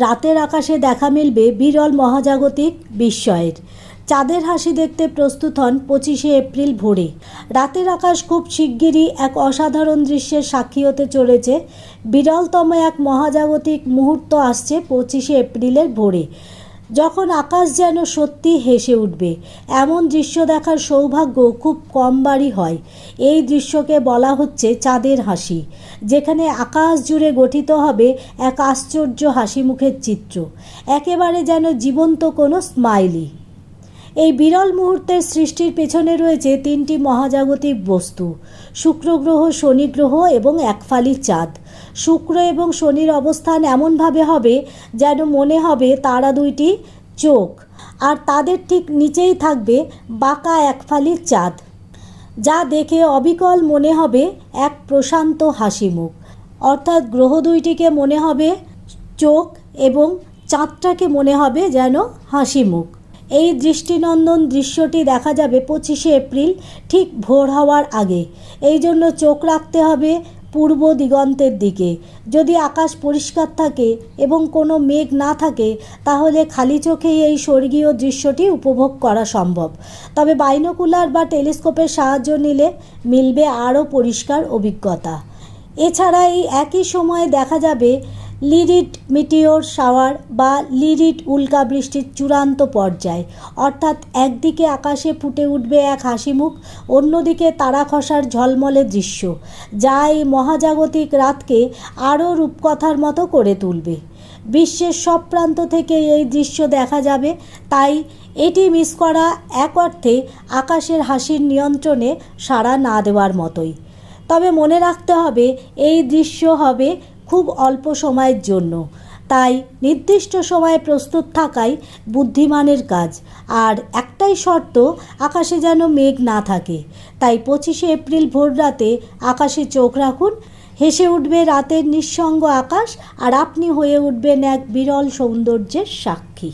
রাতের আকাশে দেখা মিলবে বিরল মহাজাগতিক বিস্ময়ের। চাঁদের হাসি দেখতে প্রস্তুত হন পঁচিশে এপ্রিল ভোরে। রাতের আকাশ খুব শিগগিরই এক অসাধারণ দৃশ্যের সাক্ষী হতে চলেছে। বিরলতম এক মহাজাগতিক মুহূর্ত আসছে পঁচিশে এপ্রিলের ভোরে। যখন আকাশ যেন সত্যি হেসে উঠবে, এমন দৃশ্য দেখার সৌভাগ্য খুব কম বারই হয়। এই দৃশ্যকে বলা হচ্ছে চাঁদের হাসি, যেখানে আকাশ জুড়ে গঠিত হবে এক আশ্চর্য হাসি মুখের চিত্র। একেবারে যেন জীবন্ত কোনো স্মাইলি। এই বিরল মুহূর্তের সৃষ্টির পেছনে রয়েছে তিনটি মহাজাগতিক বস্তু শুক্র গ্রহ শনি গ্রহ এবং একফালি চাঁদ। শুক্র এবং শনির অবস্থান এমনভাবে হবে যেন মনে হবে তারা দুইটি চোখ, আর তাদের ঠিক নিচেই থাকবে বাঁকা একফালি চাঁদ, যা দেখে অবিকল মনে হবে এক প্রশান্ত হাসি মুখ অর্থাৎ গ্রহ দুইটিকে মনে হবে চোখ এবং চাঁদটাকে মনে হবে যেন হাসি মুখ এই দৃষ্টিনন্দন দৃশ্যটি দেখা যাবে পঁচিশে এপ্রিল, ঠিক ভোর হওয়ার আগে। এই জন্য চোখ রাখতে হবে পূর্ব দিগন্তের দিকে। যদি আকাশ পরিষ্কার থাকে এবং কোনো মেঘ না থাকে, তাহলে খালি চোখেই এই স্বর্গীয় দৃশ্যটি উপভোগ করা সম্ভব। তবে বাইনোকুলার বা টেলিস্কোপের সাহায্য নিলে মিলবে আরও পরিষ্কার অভিজ্ঞতা। এছাড়া এই একই সময়ে দেখা যাবে লিরিট মিটিওর শাওয়ার বা লিরিট উল্কা বৃষ্টির চূড়ান্ত পর্যায়। অর্থাৎ একদিকে আকাশে ফুটে উঠবে এক হাসিমুখ, অন্যদিকে তারা খসার ঝলমলে দৃশ্য, যা এই মহাজাগতিক রাতকে আরও রূপকথার মতো করে তুলবে। বিশ্বের সব প্রান্ত থেকে এই দৃশ্য দেখা যাবে, তাই এটি মিস করা এক অর্থে আকাশের হাসির নিয়ন্ত্রণে সাড়া না দেওয়ার মতোই। তবে মনে রাখতে হবে, এই দৃশ্য হবে খুব অল্প সময়ের জন্য। তাই নির্দিষ্ট সময়ে প্রস্তুত থাকাই বুদ্ধিমানের কাজ। আর একটাই শর্ত, আকাশে যেন মেঘ না থাকে। তাই পঁচিশে এপ্রিল ভোর রাতে আকাশে চোখ রাখুন, হেসে উঠবে রাতের নিঃসঙ্গ আকাশ, আর আপনি হয়ে উঠবেন এক বিরল সৌন্দর্যের সাক্ষী।